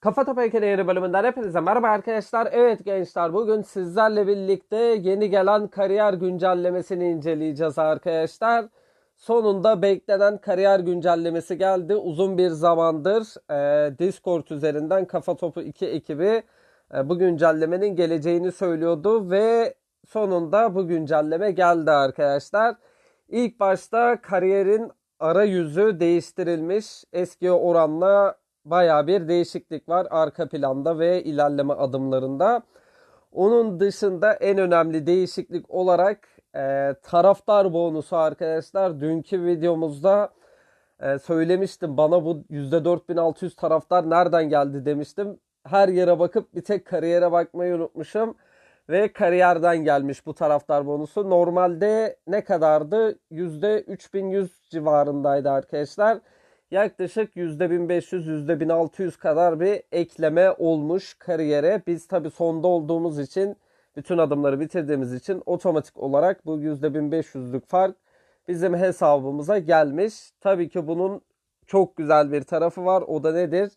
Kafa Topu Ekeli yeni bölümünden hepinize merhaba arkadaşlar. Evet gençler bugün sizlerle birlikte yeni gelen kariyer güncellemesini inceleyeceğiz arkadaşlar. Sonunda beklenen kariyer güncellemesi geldi. Uzun bir zamandır e, Discord üzerinden Kafa Topu 2 ekibi e, bu güncellemenin geleceğini söylüyordu ve sonunda bu güncelleme geldi arkadaşlar. İlk başta kariyerin arayüzü değiştirilmiş. Eski oranla baya bir değişiklik var arka planda ve ilerleme adımlarında. Onun dışında en önemli değişiklik olarak e, taraftar bonusu arkadaşlar. Dünkü videomuzda e, söylemiştim bana bu %4600 taraftar nereden geldi demiştim. Her yere bakıp bir tek kariyere bakmayı unutmuşum. Ve kariyerden gelmiş bu taraftar bonusu. Normalde ne kadardı? %3100 civarındaydı arkadaşlar yaklaşık %1500 %1600 kadar bir ekleme olmuş kariyere. Biz tabi sonda olduğumuz için bütün adımları bitirdiğimiz için otomatik olarak bu %1500'lük fark bizim hesabımıza gelmiş. Tabii ki bunun çok güzel bir tarafı var. O da nedir?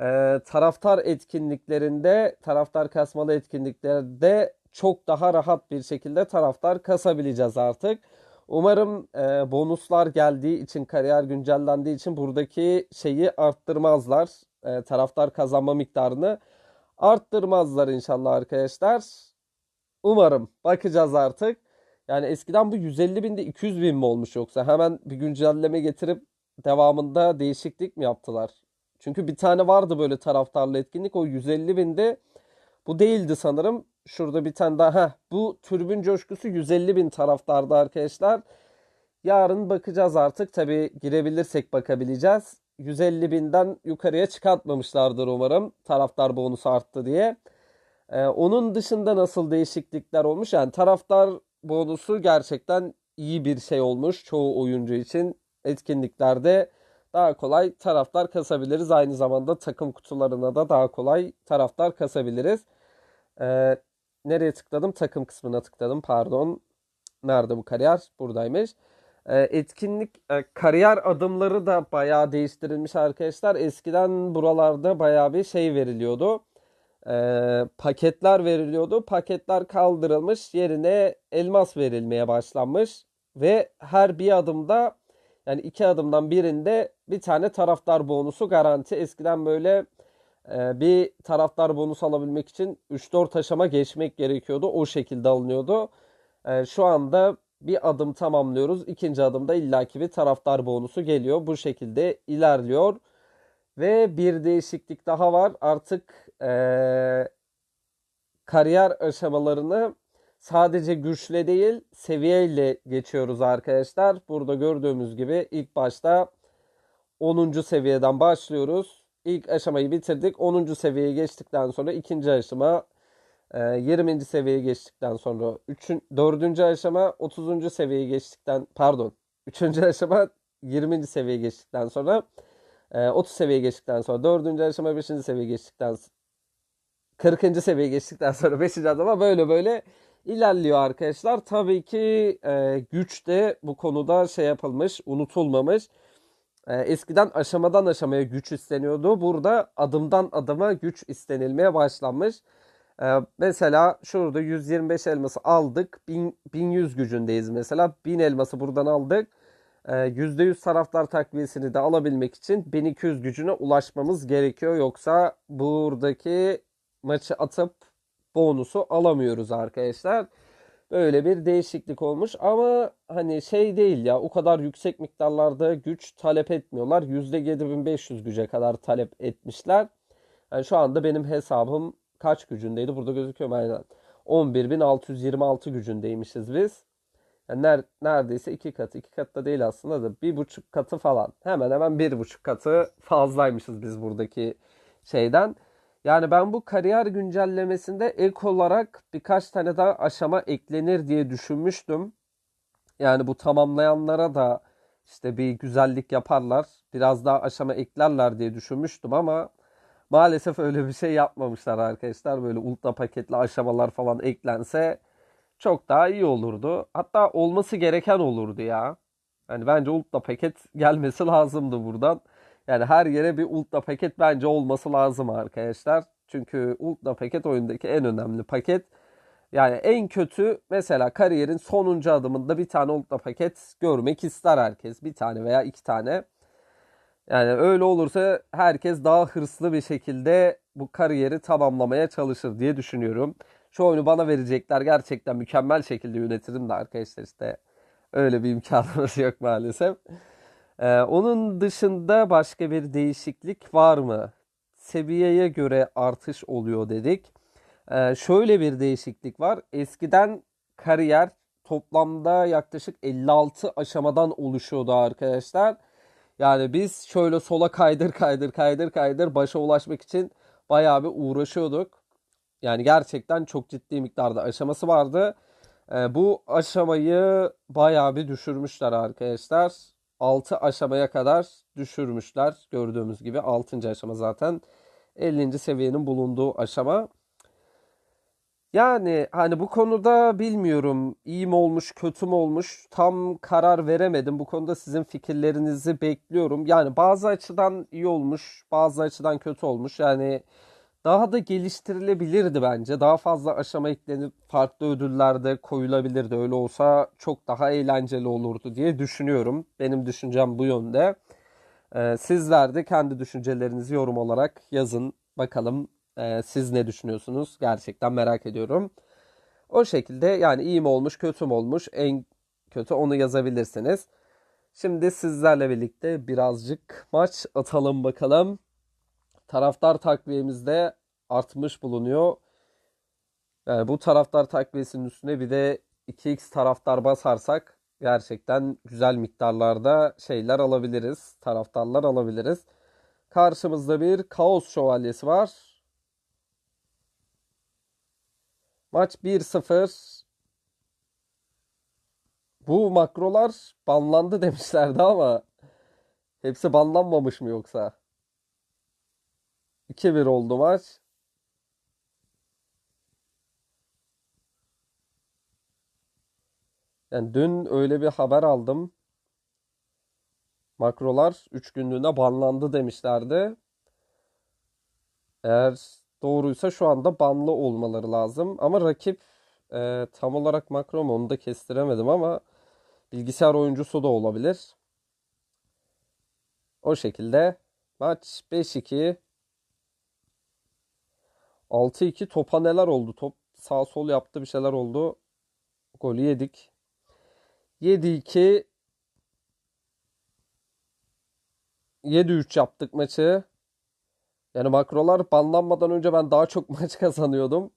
Ee, taraftar etkinliklerinde, taraftar kasmalı etkinliklerde çok daha rahat bir şekilde taraftar kasabileceğiz artık. Umarım e, bonuslar geldiği için, kariyer güncellendiği için buradaki şeyi arttırmazlar. E, taraftar kazanma miktarını arttırmazlar inşallah arkadaşlar. Umarım. Bakacağız artık. Yani eskiden bu 150 binde 200 bin mi olmuş yoksa? Hemen bir güncelleme getirip devamında değişiklik mi yaptılar? Çünkü bir tane vardı böyle taraftarlı etkinlik. O 150 binde bu değildi sanırım. Şurada bir tane daha. Heh, bu türbün coşkusu 150 bin taraftarda arkadaşlar. Yarın bakacağız artık. Tabi girebilirsek bakabileceğiz. 150 binden yukarıya çıkartmamışlardır umarım. Taraftar bonusu arttı diye. Ee, onun dışında nasıl değişiklikler olmuş? Yani taraftar bonusu gerçekten iyi bir şey olmuş çoğu oyuncu için. Etkinliklerde daha kolay taraftar kasabiliriz. Aynı zamanda takım kutularına da daha kolay taraftar kasabiliriz. Ee, nereye tıkladım? Takım kısmına tıkladım. Pardon. Nerede bu kariyer? Buradaymış. Ee, etkinlik e, kariyer adımları da bayağı değiştirilmiş arkadaşlar. Eskiden buralarda bayağı bir şey veriliyordu. Ee, paketler veriliyordu. Paketler kaldırılmış. Yerine elmas verilmeye başlanmış. Ve her bir adımda yani iki adımdan birinde bir tane taraftar bonusu garanti. Eskiden böyle bir taraftar bonus alabilmek için 3-4 aşama geçmek gerekiyordu. O şekilde alınıyordu. E, şu anda bir adım tamamlıyoruz. İkinci adımda illaki bir taraftar bonusu geliyor. Bu şekilde ilerliyor. Ve bir değişiklik daha var. Artık e, kariyer aşamalarını sadece güçle değil seviyeyle geçiyoruz arkadaşlar. Burada gördüğümüz gibi ilk başta 10. seviyeden başlıyoruz. İlk aşamayı bitirdik. 10. seviyeye geçtikten sonra ikinci aşama 20. E, seviyeye geçtikten sonra 3. 4. aşama 30. seviyeye geçtikten pardon 3. aşama 20. seviyeye geçtikten sonra 30 e, seviyeye geçtikten sonra 4. aşama 5. seviyeye geçtikten 40. seviyeye geçtikten sonra 5. aşama böyle böyle ilerliyor arkadaşlar. Tabii ki e, güç de bu konuda şey yapılmış, unutulmamış. E, eskiden aşamadan aşamaya güç isteniyordu. Burada adımdan adıma güç istenilmeye başlanmış. E, mesela şurada 125 elması aldık. 1000, 1100 gücündeyiz mesela. 1000 elması buradan aldık. E, %100 taraftar takviyesini de alabilmek için 1200 gücüne ulaşmamız gerekiyor. Yoksa buradaki maçı atıp bonusu alamıyoruz arkadaşlar. Böyle bir değişiklik olmuş ama hani şey değil ya o kadar yüksek miktarlarda güç talep etmiyorlar. %7500 güce kadar talep etmişler. Yani şu anda benim hesabım kaç gücündeydi? Burada gözüküyor mu? Aynen. 11.626 gücündeymişiz biz. Yani ner neredeyse iki katı. iki katı da değil aslında da bir buçuk katı falan. Hemen hemen bir buçuk katı fazlaymışız biz buradaki şeyden. Yani ben bu kariyer güncellemesinde ek olarak birkaç tane daha aşama eklenir diye düşünmüştüm. Yani bu tamamlayanlara da işte bir güzellik yaparlar. Biraz daha aşama eklerler diye düşünmüştüm ama maalesef öyle bir şey yapmamışlar arkadaşlar. Böyle ultra paketli aşamalar falan eklense çok daha iyi olurdu. Hatta olması gereken olurdu ya. Yani bence ultra paket gelmesi lazımdı buradan. Yani her yere bir ultra paket bence olması lazım arkadaşlar. Çünkü ultra paket oyundaki en önemli paket. Yani en kötü mesela kariyerin sonuncu adımında bir tane ultra paket görmek ister herkes. Bir tane veya iki tane. Yani öyle olursa herkes daha hırslı bir şekilde bu kariyeri tamamlamaya çalışır diye düşünüyorum. Şu oyunu bana verecekler gerçekten mükemmel şekilde yönetirim de arkadaşlar işte öyle bir imkanımız yok maalesef. Ee, onun dışında başka bir değişiklik var mı? Seviyeye göre artış oluyor dedik. Ee, şöyle bir değişiklik var. Eskiden kariyer toplamda yaklaşık 56 aşamadan oluşuyordu arkadaşlar. Yani biz şöyle sola kaydır kaydır kaydır kaydır başa ulaşmak için bayağı bir uğraşıyorduk. Yani gerçekten çok ciddi miktarda aşaması vardı. Ee, bu aşamayı bayağı bir düşürmüşler arkadaşlar. 6 aşamaya kadar düşürmüşler. Gördüğümüz gibi 6. aşama zaten 50. seviyenin bulunduğu aşama. Yani hani bu konuda bilmiyorum iyi mi olmuş kötü mü olmuş tam karar veremedim. Bu konuda sizin fikirlerinizi bekliyorum. Yani bazı açıdan iyi olmuş bazı açıdan kötü olmuş. Yani daha da geliştirilebilirdi bence. Daha fazla aşama eklenip farklı ödüller de koyulabilirdi. Öyle olsa çok daha eğlenceli olurdu diye düşünüyorum. Benim düşüncem bu yönde. Ee, sizler de kendi düşüncelerinizi yorum olarak yazın. Bakalım e, siz ne düşünüyorsunuz? Gerçekten merak ediyorum. O şekilde yani iyi mi olmuş, kötü mü olmuş? En kötü onu yazabilirsiniz. Şimdi sizlerle birlikte birazcık maç atalım bakalım. Taraftar takviyemizde artmış bulunuyor. Yani bu taraftar takviyesinin üstüne bir de 2x taraftar basarsak gerçekten güzel miktarlarda şeyler alabiliriz. Taraftarlar alabiliriz. Karşımızda bir kaos şövalyesi var. Maç 1-0. Bu makrolar banlandı demişlerdi ama hepsi banlanmamış mı yoksa? 2-1 oldu maç. Yani dün öyle bir haber aldım. Makrolar 3 günlüğüne banlandı demişlerdi. Eğer doğruysa şu anda banlı olmaları lazım. Ama rakip e, tam olarak makro mu onu da kestiremedim ama bilgisayar oyuncusu da olabilir. O şekilde maç 5-2 6-2 topa neler oldu? Top sağ sol yaptı bir şeyler oldu. Golü yedik. 7-2 7-3 yaptık maçı. Yani makrolar banlanmadan önce ben daha çok maç kazanıyordum.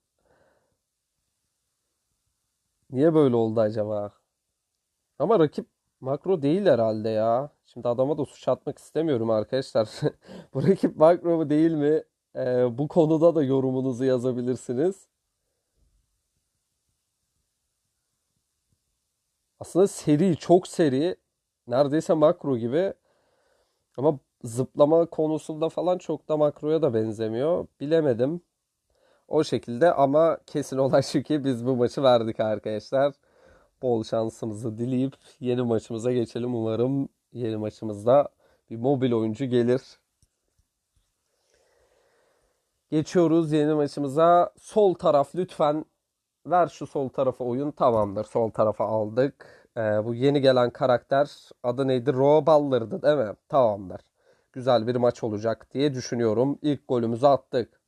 Niye böyle oldu acaba? Ama rakip makro değil herhalde ya. Şimdi adama da suç atmak istemiyorum arkadaşlar. Bu rakip makro mu değil mi? Ee, bu konuda da yorumunuzu yazabilirsiniz. Aslında seri, çok seri. Neredeyse makro gibi. Ama zıplama konusunda falan çok da makroya da benzemiyor. Bilemedim. O şekilde ama kesin olan şu ki biz bu maçı verdik arkadaşlar. Bol şansımızı dileyip yeni maçımıza geçelim. Umarım yeni maçımızda bir mobil oyuncu gelir. Geçiyoruz yeni maçımıza. Sol taraf lütfen ver şu sol tarafa oyun. Tamamdır. Sol tarafa aldık. Ee, bu yeni gelen karakter adı neydi? Roballer'dı değil mi? Tamamdır. Güzel bir maç olacak diye düşünüyorum. İlk golümüzü attık.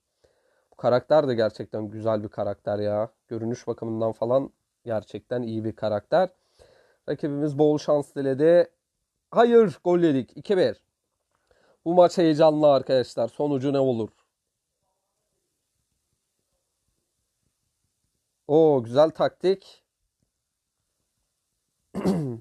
Bu karakter de gerçekten güzel bir karakter ya. Görünüş bakımından falan gerçekten iyi bir karakter. Rakibimiz bol şans diledi. Hayır gol yedik. 2-1. Bu maç heyecanlı arkadaşlar. Sonucu ne olur? O güzel taktik.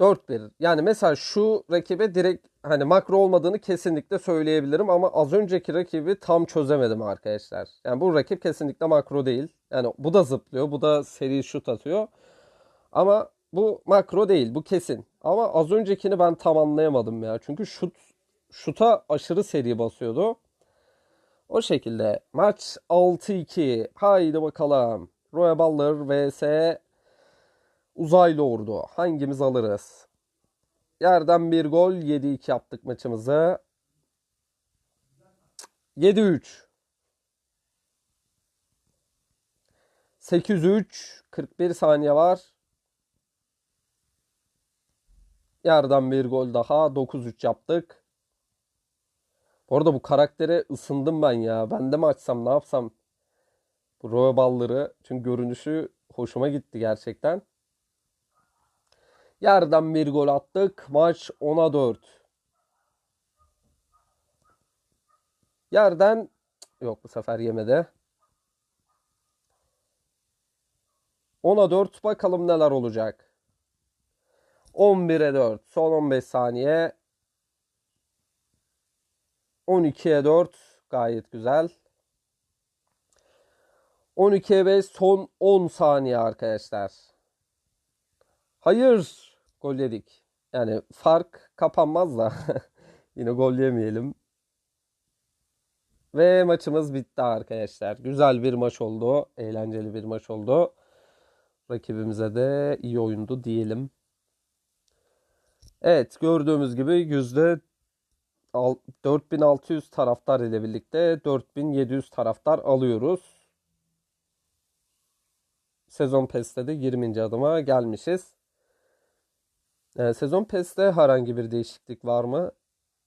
4-1. Yani mesela şu rakibe direkt hani makro olmadığını kesinlikle söyleyebilirim ama az önceki rakibi tam çözemedim arkadaşlar. Yani bu rakip kesinlikle makro değil. Yani bu da zıplıyor, bu da seri şut atıyor. Ama bu makro değil, bu kesin. Ama az öncekini ben tam anlayamadım ya. Çünkü şut şuta aşırı seri basıyordu. O şekilde maç 6-2. Haydi bakalım. Roy Baller vs Uzaylı Ordu. Hangimiz alırız? Yerden bir gol 7-2 yaptık maçımızı. 7-3. 8-3. 41 saniye var. Yerden bir gol daha. 9-3 yaptık. Bu arada bu karaktere ısındım ben ya. Ben de mi açsam ne yapsam? Bu Roy balları. Çünkü görünüşü hoşuma gitti gerçekten. Yerden bir gol attık. Maç 10'a 4. Yerden yok bu sefer yemedi. 10'a 4 bakalım neler olacak. 11'e 4 son 15 saniye. 12'ye 4 gayet güzel. 12'ye 5 son 10 saniye arkadaşlar. Hayır gol yedik. Yani fark kapanmaz da yine gol yemeyelim. Ve maçımız bitti arkadaşlar. Güzel bir maç oldu. Eğlenceli bir maç oldu. Rakibimize de iyi oyundu diyelim. Evet gördüğümüz gibi yüzde 4600 taraftar ile birlikte 4700 taraftar alıyoruz. Sezon PES'te de 20. adıma gelmişiz. Ee, sezon PES'te herhangi bir değişiklik var mı?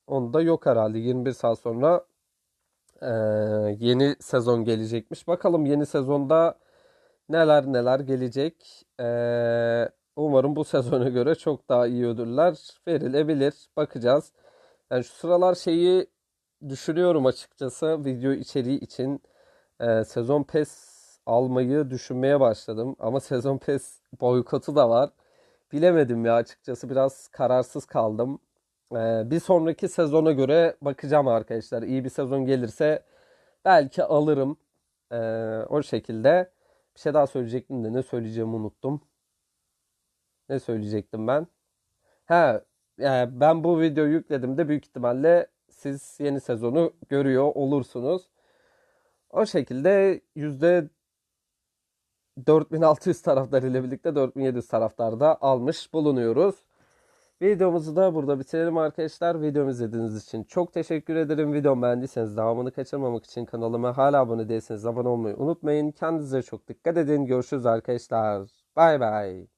Onda yok herhalde. 21 saat sonra ee, yeni sezon gelecekmiş. Bakalım yeni sezonda neler neler gelecek. Ee, umarım bu sezona göre çok daha iyi ödüller verilebilir. Bakacağız. Yani şu sıralar şeyi düşünüyorum açıkçası video içeriği için ee, sezon PES almayı düşünmeye başladım. Ama sezon PES boykotu da var. Bilemedim ya açıkçası biraz kararsız kaldım. Ee, bir sonraki sezona göre bakacağım arkadaşlar. İyi bir sezon gelirse belki alırım. Ee, o şekilde. Bir şey daha söyleyecektim de ne söyleyeceğimi unuttum. Ne söyleyecektim ben? Ha, yani ben bu videoyu yükledim de büyük ihtimalle siz yeni sezonu görüyor olursunuz. O şekilde yüzde 4600 taraftar ile birlikte 4700 taraftar da almış bulunuyoruz. Videomuzu da burada bitirelim arkadaşlar. Videomu izlediğiniz için çok teşekkür ederim. Videomu beğendiyseniz devamını kaçırmamak için kanalıma hala abone değilseniz abone olmayı unutmayın. Kendinize çok dikkat edin. Görüşürüz arkadaşlar. Bay bay.